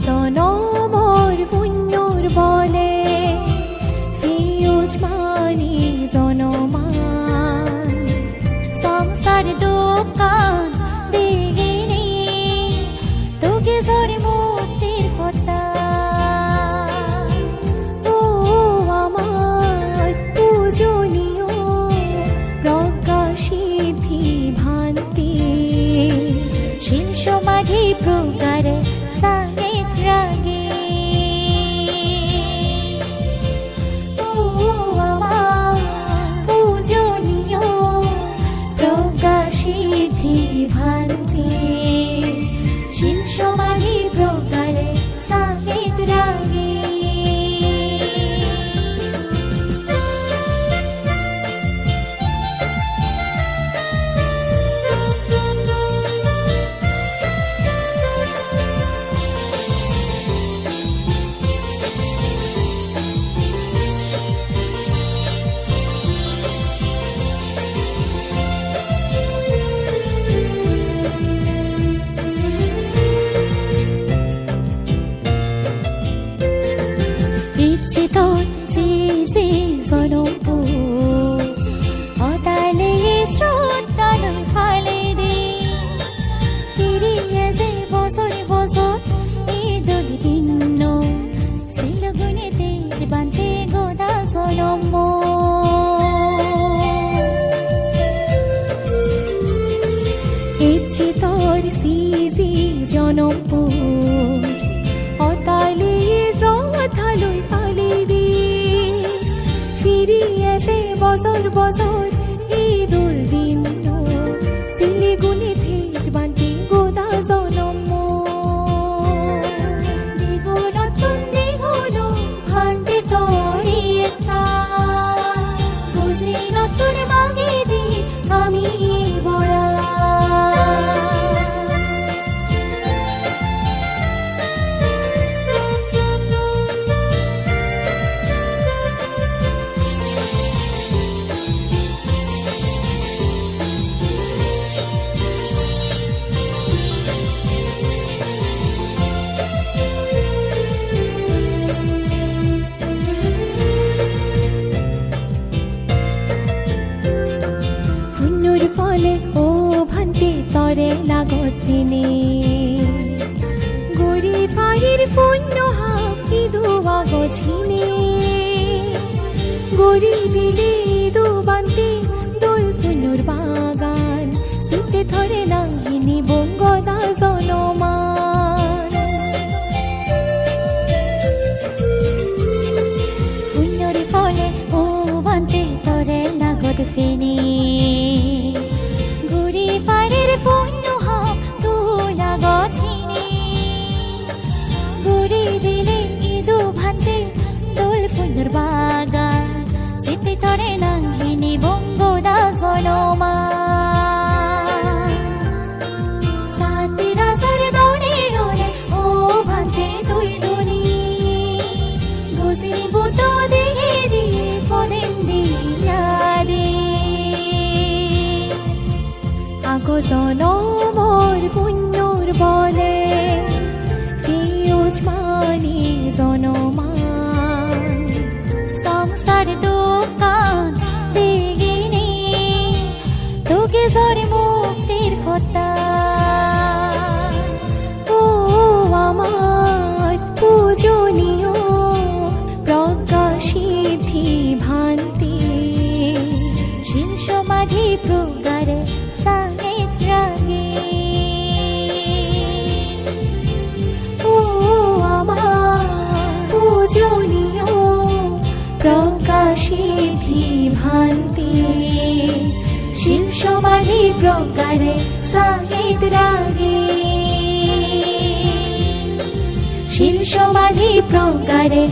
জনমর পুণ্যর বলে ফিউজ মানি জনমান সংসার দোকান দিগিনি তোকে জরে মুক্তির ফতা আমার পূজনীয় প্রজ্ঞা সিদ্ধি ভান্তি শিল সমাধি भाई ইচ্ছে তোর সিজি জনমপুর অতালি শ্রদ্ধালুই ফালি দি ফিরিয়ে সে বছর বছর ভান্তি তরে লাগত দিনে। গরি ফাড়ির ফুন্য হাম কি দুয়া গছিনে গরি দিলে দু বান্তি দোল ফুনুর বাগান, শীতে ধরে নাহিনী বঙ্গদা ফুল্লর ফলে জনমৰ পুণ্যৰ বলে ফিউজ মানি জনমান। সংসার দোকান দিগিনি তোকে সরে মুক্তির ফতা। ও আমার পূজনীয় প্রজ্ঞাসিদ্ধি ভান্তি শিল সমাধি প্রগারে প্রকাশিধি ভান্তি শিল সমাধি প্রকারে সাঙ্গীত রাগে। শিল সমাধি প্রকারে